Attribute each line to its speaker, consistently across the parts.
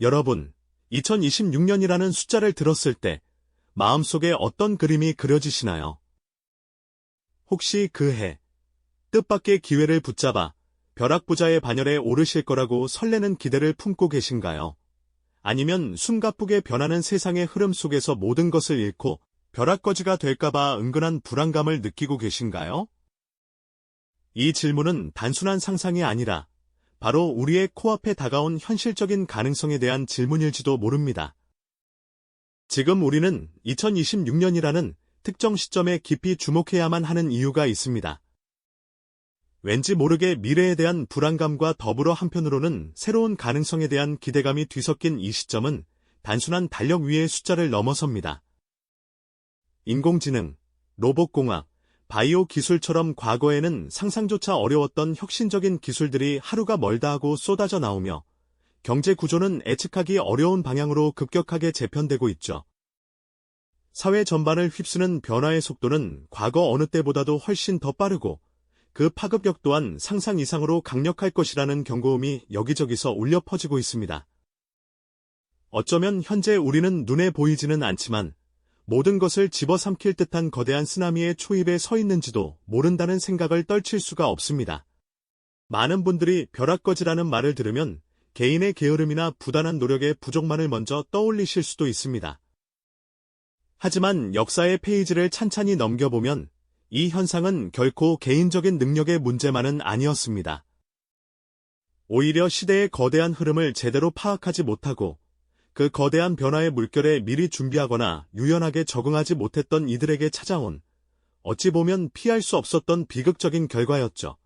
Speaker 1: 여러분, 2026년이라는 숫자를 들었을 때 마음속에 어떤 그림이 그려지시나요? 혹시 그 해, 뜻밖의 기회를 붙잡아 벼락부자의 반열에 오르실 거라고 설레는 기대를 품고 계신가요? 아니면 숨가쁘게 변하는 세상의 흐름 속에서 모든 것을 잃고 벼락거지가 될까봐 은근한 불안감을 느끼고 계신가요? 이 질문은 단순한 상상이 아니라 바로 우리의 코앞에 다가온 현실적인 가능성에 대한 질문일지도 모릅니다. 지금 우리는 2026년이라는 특정 시점에 깊이 주목해야만 하는 이유가 있습니다. 왠지 모르게 미래에 대한 불안감과 더불어 한편으로는 새로운 가능성에 대한 기대감이 뒤섞인 이 시점은 단순한 달력 위의 숫자를 넘어섭니다. 인공지능, 로봇공학, 바이오 기술처럼 과거에는 상상조차 어려웠던 혁신적인 기술들이 하루가 멀다 하고 쏟아져 나오며 경제 구조는 예측하기 어려운 방향으로 급격하게 재편되고 있죠. 사회 전반을 휩쓰는 변화의 속도는 과거 어느 때보다도 훨씬 더 빠르고 그 파급력 또한 상상 이상으로 강력할 것이라는 경고음이 여기저기서 울려 퍼지고 있습니다. 어쩌면 현재 우리는 눈에 보이지는 않지만 모든 것을 집어삼킬 듯한 거대한 쓰나미의 초입에 서 있는지도 모른다는 생각을 떨칠 수가 없습니다. 많은 분들이 벼락거지라는 말을 들으면 개인의 게으름이나 부단한 노력의 부족만을 먼저 떠올리실 수도 있습니다. 하지만 역사의 페이지를 찬찬히 넘겨보면 이 현상은 결코 개인적인 능력의 문제만은 아니었습니다. 오히려 시대의 거대한 흐름을 제대로 파악하지 못하고 그 거대한 변화의 물결에 미리 준비하거나 유연하게 적응하지 못했던 이들에게 찾아온 어찌 보면 피할 수 없었던 비극적인 결과였죠.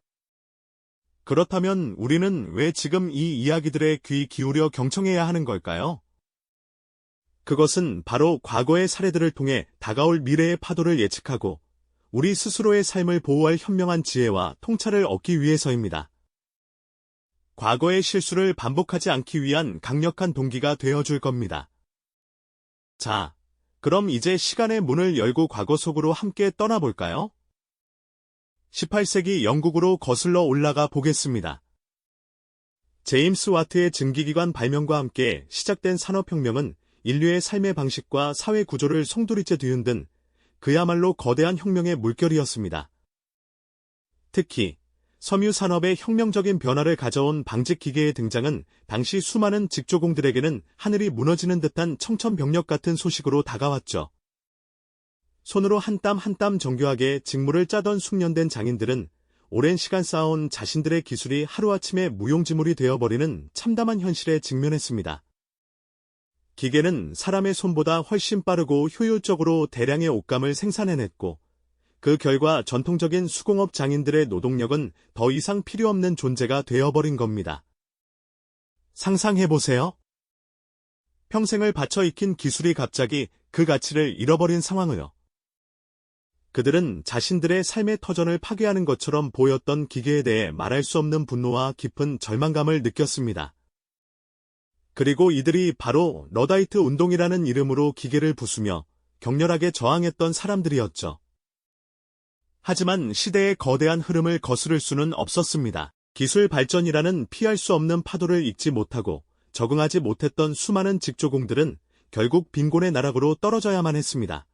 Speaker 1: 그렇다면 우리는 왜 지금 이 이야기들에 귀 기울여 경청해야 하는 걸까요? 그것은 바로 과거의 사례들을 통해 다가올 미래의 파도를 예측하고 우리 스스로의 삶을 보호할 현명한 지혜와 통찰을 얻기 위해서입니다. 과거의 실수를 반복하지 않기 위한 강력한 동기가 되어줄 겁니다. 자, 그럼 이제 시간의 문을 열고 과거 속으로 함께 떠나볼까요? 18세기 영국으로 거슬러 올라가 보겠습니다. 제임스 와트의 증기기관 발명과 함께 시작된 산업혁명은 인류의 삶의 방식과 사회 구조를 송두리째 뒤흔든 그야말로 거대한 혁명의 물결이었습니다. 특히 섬유 산업의 혁명적인 변화를 가져온 방직 기계의 등장은 당시 수많은 직조공들에게는 하늘이 무너지는 듯한 청천벽력 같은 소식으로 다가왔죠. 손으로 한 땀 한 땀 정교하게 직무를 짜던 숙련된 장인들은 오랜 시간 쌓아온 자신들의 기술이 하루아침에 무용지물이 되어버리는 참담한 현실에 직면했습니다. 기계는 사람의 손보다 훨씬 빠르고 효율적으로 대량의 옷감을 생산해냈고 그 결과 전통적인 수공업 장인들의 노동력은 더 이상 필요 없는 존재가 되어버린 겁니다. 상상해보세요. 평생을 바쳐 익힌 기술이 갑자기 그 가치를 잃어버린 상황을요. 그들은 자신들의 삶의 터전을 파괴하는 것처럼 보였던 기계에 대해 말할 수 없는 분노와 깊은 절망감을 느꼈습니다. 그리고 이들이 바로 러다이트 운동이라는 이름으로 기계를 부수며 격렬하게 저항했던 사람들이었죠. 하지만 시대의 거대한 흐름을 거스를 수는 없었습니다. 기술 발전이라는 피할 수 없는 파도를 잊지 못하고 적응하지 못했던 수많은 직조공들은 결국 빈곤의 나락으로 떨어져야만 했습니다.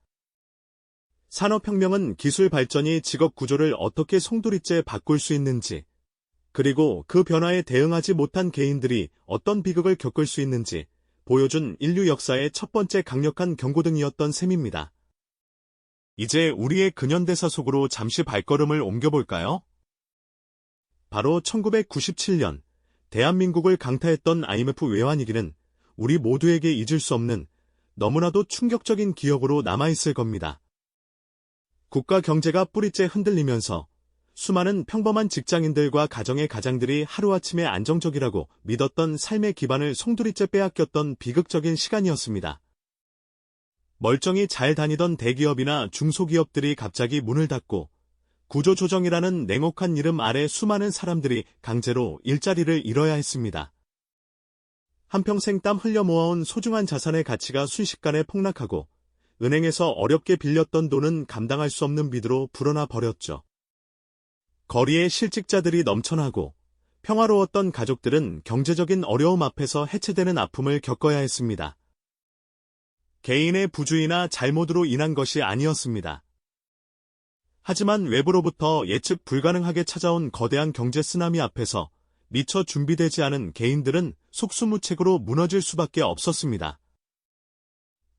Speaker 1: 산업혁명은 기술 발전이 직업 구조를 어떻게 송두리째 바꿀 수 있는지, 그리고 그 변화에 대응하지 못한 개인들이 어떤 비극을 겪을 수 있는지 보여준 인류 역사의 첫 번째 강력한 경고등이었던 셈입니다. 이제 우리의 근현대사 속으로 잠시 발걸음을 옮겨볼까요? 바로 1997년 대한민국을 강타했던 IMF 외환위기는 우리 모두에게 잊을 수 없는 너무나도 충격적인 기억으로 남아있을 겁니다. 국가 경제가 뿌리째 흔들리면서 수많은 평범한 직장인들과 가정의 가장들이 하루아침에 안정적이라고 믿었던 삶의 기반을 송두리째 빼앗겼던 비극적인 시간이었습니다. 멀쩡히 잘 다니던 대기업이나 중소기업들이 갑자기 문을 닫고 구조조정이라는 냉혹한 이름 아래 수많은 사람들이 강제로 일자리를 잃어야 했습니다. 한평생 땀 흘려 모아온 소중한 자산의 가치가 순식간에 폭락하고 은행에서 어렵게 빌렸던 돈은 감당할 수 없는 빚으로 불어나 버렸죠. 거리에 실직자들이 넘쳐나고 평화로웠던 가족들은 경제적인 어려움 앞에서 해체되는 아픔을 겪어야 했습니다. 개인의 부주의나 잘못으로 인한 것이 아니었습니다. 하지만 외부로부터 예측 불가능하게 찾아온 거대한 경제 쓰나미 앞에서 미처 준비되지 않은 개인들은 속수무책으로 무너질 수밖에 없었습니다.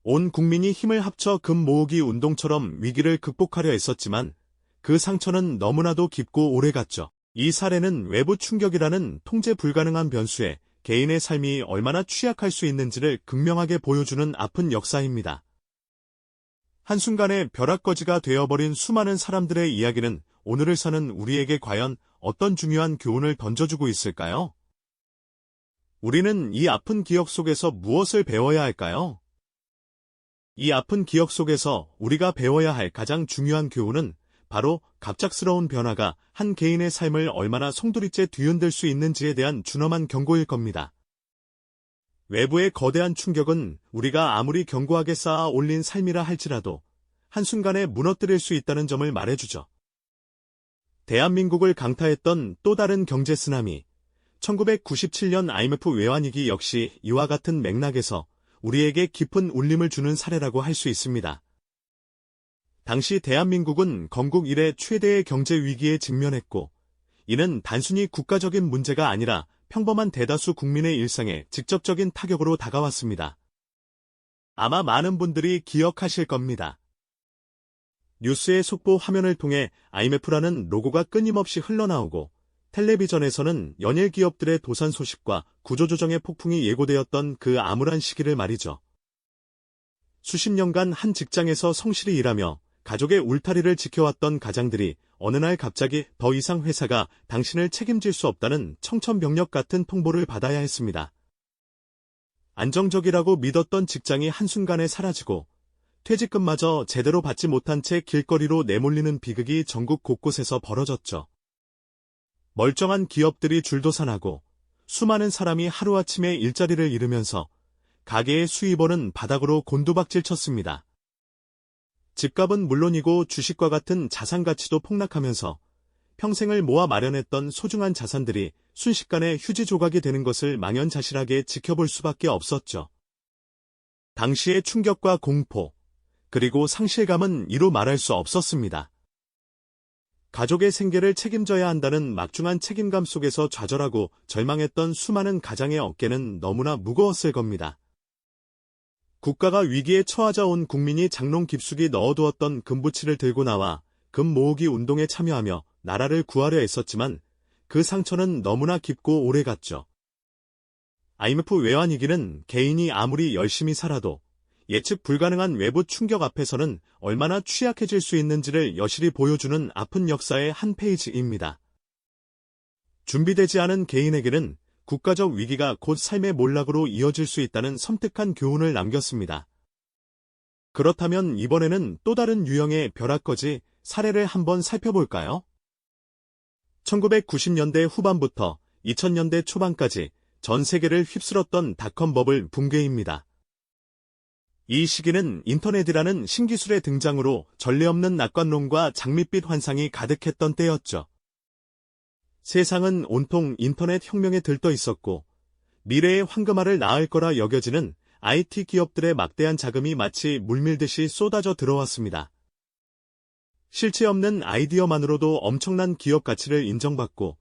Speaker 1: 온 국민이 힘을 합쳐 금 모으기 운동처럼 위기를 극복하려 했었지만 그 상처는 너무나도 깊고 오래갔죠. 이 사례는 외부 충격이라는 통제 불가능한 변수에 개인의 삶이 얼마나 취약할 수 있는지를 극명하게 보여주는 아픈 역사입니다. 한순간에 벼락거지가 되어버린 수많은 사람들의 이야기는 오늘을 사는 우리에게 과연 어떤 중요한 교훈을 던져주고 있을까요? 우리는 이 아픈 기억 속에서 무엇을 배워야 할까요? 이 아픈 기억 속에서 우리가 배워야 할 가장 중요한 교훈은 바로 갑작스러운 변화가 한 개인의 삶을 얼마나 송두리째 뒤흔들 수 있는지에 대한 준엄한 경고일 겁니다. 외부의 거대한 충격은 우리가 아무리 견고하게 쌓아 올린 삶이라 할지라도 한순간에 무너뜨릴 수 있다는 점을 말해주죠. 대한민국을 강타했던 또 다른 경제 쓰나미, 1997년 IMF 외환위기 역시 이와 같은 맥락에서 우리에게 깊은 울림을 주는 사례라고 할 수 있습니다. 당시 대한민국은 건국 이래 최대의 경제 위기에 직면했고, 이는 단순히 국가적인 문제가 아니라 평범한 대다수 국민의 일상에 직접적인 타격으로 다가왔습니다. 아마 많은 분들이 기억하실 겁니다. 뉴스의 속보 화면을 통해 IMF라는 로고가 끊임없이 흘러나오고 텔레비전에서는 연일 기업들의 도산 소식과 구조조정의 폭풍이 예고되었던 그 암울한 시기를 말이죠. 수십 년간 한 직장에서 성실히 일하며 가족의 울타리를 지켜왔던 가장들이 어느 날 갑자기 더 이상 회사가 당신을 책임질 수 없다는 청천벽력 같은 통보를 받아야 했습니다. 안정적이라고 믿었던 직장이 한순간에 사라지고 퇴직금마저 제대로 받지 못한 채 길거리로 내몰리는 비극이 전국 곳곳에서 벌어졌죠. 멀쩡한 기업들이 줄도산하고 수많은 사람이 하루아침에 일자리를 잃으면서 가게의 수입원은 바닥으로 곤두박질 쳤습니다. 집값은 물론이고 주식과 같은 자산 가치도 폭락하면서 평생을 모아 마련했던 소중한 자산들이 순식간에 휴지 조각이 되는 것을 망연자실하게 지켜볼 수밖에 없었죠. 당시의 충격과 공포, 그리고 상실감은 이루 말할 수 없었습니다. 가족의 생계를 책임져야 한다는 막중한 책임감 속에서 좌절하고 절망했던 수많은 가장의 어깨는 너무나 무거웠을 겁니다. 국가가 위기에 처하자 온 국민이 장롱 깊숙이 넣어두었던 금부치를 들고 나와 금 모으기 운동에 참여하며 나라를 구하려 했었지만 그 상처는 너무나 깊고 오래갔죠. IMF 외환위기는 개인이 아무리 열심히 살아도 예측 불가능한 외부 충격 앞에서는 얼마나 취약해질 수 있는지를 여실히 보여주는 아픈 역사의 한 페이지입니다. 준비되지 않은 개인에게는 국가적 위기가 곧 삶의 몰락으로 이어질 수 있다는 섬뜩한 교훈을 남겼습니다. 그렇다면 이번에는 또 다른 유형의 벼락거지 사례를 한번 살펴볼까요? 1990년대 후반부터 2000년대 초반까지 전 세계를 휩쓸었던 닷컴 버블 붕괴입니다. 이 시기는 인터넷이라는 신기술의 등장으로 전례 없는 낙관론과 장밋빛 환상이 가득했던 때였죠. 세상은 온통 인터넷 혁명에 들떠 있었고 미래의 황금알을 낳을 거라 여겨지는 IT 기업들의 막대한 자금이 마치 물밀듯이 쏟아져 들어왔습니다. 실체 없는 아이디어만으로도 엄청난 기업 가치를 인정받고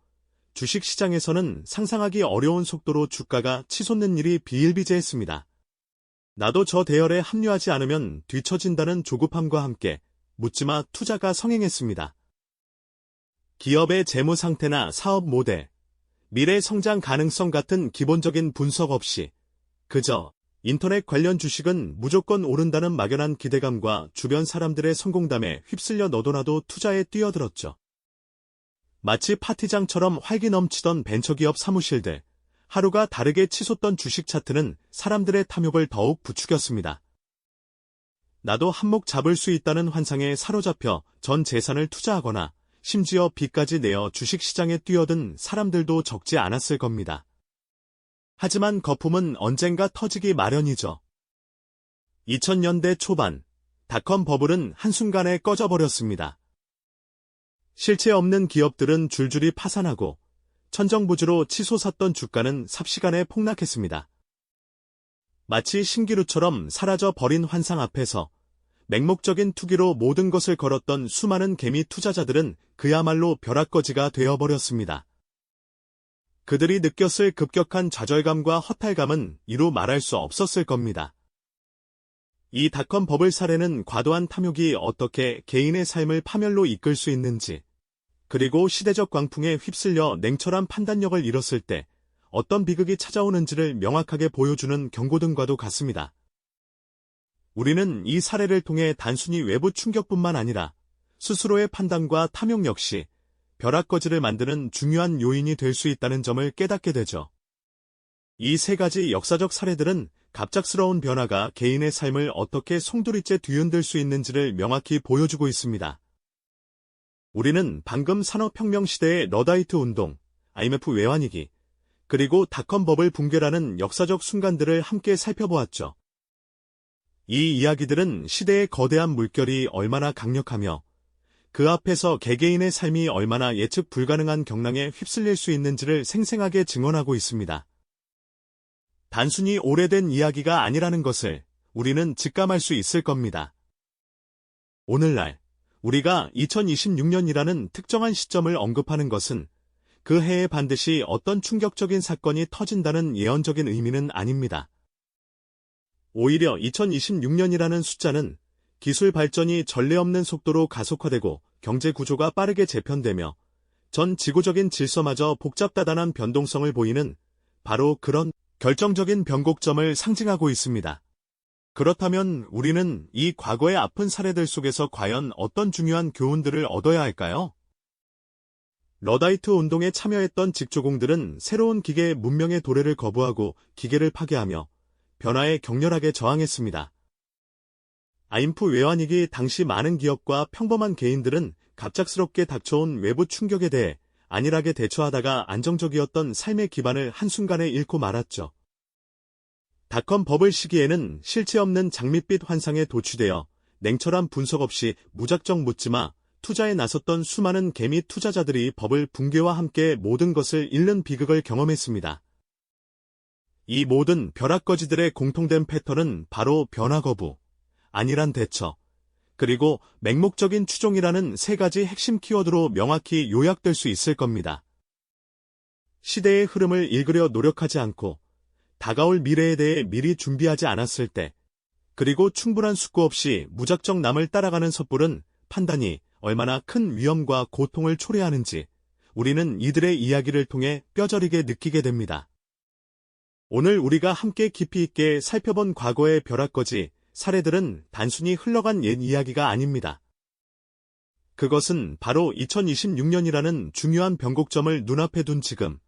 Speaker 1: 주식 시장에서는 상상하기 어려운 속도로 주가가 치솟는 일이 비일비재했습니다. 나도 저 대열에 합류하지 않으면 뒤처진다는 조급함과 함께 묻지마 투자가 성행했습니다. 기업의 재무 상태나 사업 모델, 미래 성장 가능성 같은 기본적인 분석 없이 그저 인터넷 관련 주식은 무조건 오른다는 막연한 기대감과 주변 사람들의 성공담에 휩쓸려 너도나도 투자에 뛰어들었죠. 마치 파티장처럼 활기 넘치던 벤처기업 사무실들, 하루가 다르게 치솟던 주식 차트는 사람들의 탐욕을 더욱 부추겼습니다. 나도 한몫 잡을 수 있다는 환상에 사로잡혀 전 재산을 투자하거나 심지어 빚까지 내어 주식시장에 뛰어든 사람들도 적지 않았을 겁니다. 하지만 거품은 언젠가 터지기 마련이죠. 2000년대 초반, 닷컴 버블은 한순간에 꺼져버렸습니다. 실체 없는 기업들은 줄줄이 파산하고 천정부지로 치솟았던 주가는 삽시간에 폭락했습니다. 마치 신기루처럼 사라져 버린 환상 앞에서 맹목적인 투기로 모든 것을 걸었던 수많은 개미 투자자들은 그야말로 벼락거지가 되어버렸습니다. 그들이 느꼈을 급격한 좌절감과 허탈감은 이루 말할 수 없었을 겁니다. 이 닷컴 버블 사례는 과도한 탐욕이 어떻게 개인의 삶을 파멸로 이끌 수 있는지, 그리고 시대적 광풍에 휩쓸려 냉철한 판단력을 잃었을 때 어떤 비극이 찾아오는지를 명확하게 보여주는 경고등과도 같습니다. 우리는 이 사례를 통해 단순히 외부 충격뿐만 아니라 스스로의 판단과 탐욕 역시 벼락거지를 만드는 중요한 요인이 될 수 있다는 점을 깨닫게 되죠. 이 세 가지 역사적 사례들은 갑작스러운 변화가 개인의 삶을 어떻게 송두리째 뒤흔들 수 있는지를 명확히 보여주고 있습니다. 우리는 방금 산업혁명 시대의 러다이트 운동, IMF 외환위기, 그리고 닷컴 버블 붕괴라는 역사적 순간들을 함께 살펴보았죠. 이 이야기들은 시대의 거대한 물결이 얼마나 강력하며 그 앞에서 개개인의 삶이 얼마나 예측 불가능한 경랑에 휩쓸릴 수 있는지를 생생하게 증언하고 있습니다. 단순히 오래된 이야기가 아니라는 것을 우리는 직감할 수 있을 겁니다. 오늘날 우리가 2026년이라는 특정한 시점을 언급하는 것은 그 해에 반드시 어떤 충격적인 사건이 터진다는 예언적인 의미는 아닙니다. 오히려 2026년이라는 숫자는 기술 발전이 전례 없는 속도로 가속화되고 경제 구조가 빠르게 재편되며 전 지구적인 질서마저 복잡다단한 변동성을 보이는 바로 그런 결정적인 변곡점을 상징하고 있습니다. 그렇다면 우리는 이 과거의 아픈 사례들 속에서 과연 어떤 중요한 교훈들을 얻어야 할까요? 러다이트 운동에 참여했던 직조공들은 새로운 기계의 문명의 도래를 거부하고 기계를 파괴하며 변화에 격렬하게 저항했습니다. 아인프 외환위기 당시 많은 기업과 평범한 개인들은 갑작스럽게 닥쳐온 외부 충격에 대해 안일하게 대처하다가 안정적이었던 삶의 기반을 한순간에 잃고 말았죠. 닷컴 버블 시기에는 실체 없는 장밋빛 환상에 도취되어 냉철한 분석 없이 무작정 묻지마 투자에 나섰던 수많은 개미 투자자들이 버블 붕괴와 함께 모든 것을 잃는 비극을 경험했습니다. 이 모든 벼락거지들의 공통된 패턴은 바로 변화 거부, 안일한 대처, 그리고 맹목적인 추종이라는 세 가지 핵심 키워드로 명확히 요약될 수 있을 겁니다. 시대의 흐름을 읽으려 노력하지 않고 다가올 미래에 대해 미리 준비하지 않았을 때, 그리고 충분한 숙고 없이 무작정 남을 따라가는 섣부른 판단이 얼마나 큰 위험과 고통을 초래하는지 우리는 이들의 이야기를 통해 뼈저리게 느끼게 됩니다. 오늘 우리가 함께 깊이 있게 살펴본 과거의 벼락거지 사례들은 단순히 흘러간 옛 이야기가 아닙니다. 그것은 바로 2026년이라는 중요한 변곡점을 눈앞에 둔 지금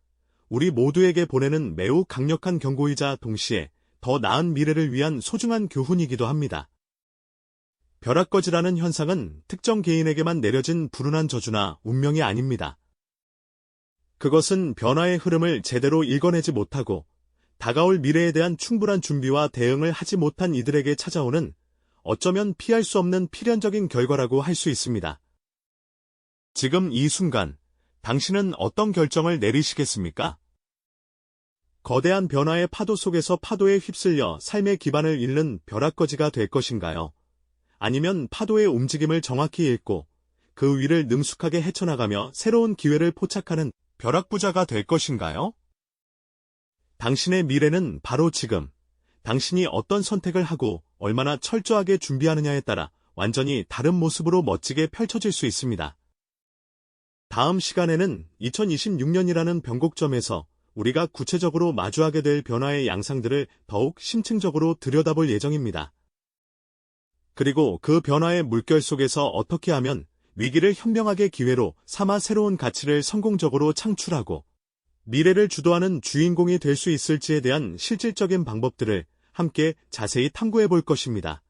Speaker 1: 우리 모두에게 보내는 매우 강력한 경고이자 동시에 더 나은 미래를 위한 소중한 교훈이기도 합니다. 벼락거지라는 현상은 특정 개인에게만 내려진 불운한 저주나 운명이 아닙니다. 그것은 변화의 흐름을 제대로 읽어내지 못하고 다가올 미래에 대한 충분한 준비와 대응을 하지 못한 이들에게 찾아오는 어쩌면 피할 수 없는 필연적인 결과라고 할 수 있습니다. 지금 이 순간 당신은 어떤 결정을 내리시겠습니까? 거대한 변화의 파도 속에서 파도에 휩쓸려 삶의 기반을 잃는 벼락거지가 될 것인가요? 아니면 파도의 움직임을 정확히 읽고 그 위를 능숙하게 헤쳐나가며 새로운 기회를 포착하는 벼락부자가 될 것인가요? 당신의 미래는 바로 지금, 당신이 어떤 선택을 하고 얼마나 철저하게 준비하느냐에 따라 완전히 다른 모습으로 멋지게 펼쳐질 수 있습니다. 다음 시간에는 2026년이라는 변곡점에서 우리가 구체적으로 마주하게 될 변화의 양상들을 더욱 심층적으로 들여다볼 예정입니다. 그리고 그 변화의 물결 속에서 어떻게 하면 위기를 현명하게 기회로 삼아 새로운 가치를 성공적으로 창출하고 미래를 주도하는 주인공이 될 수 있을지에 대한 실질적인 방법들을 함께 자세히 탐구해 볼 것입니다.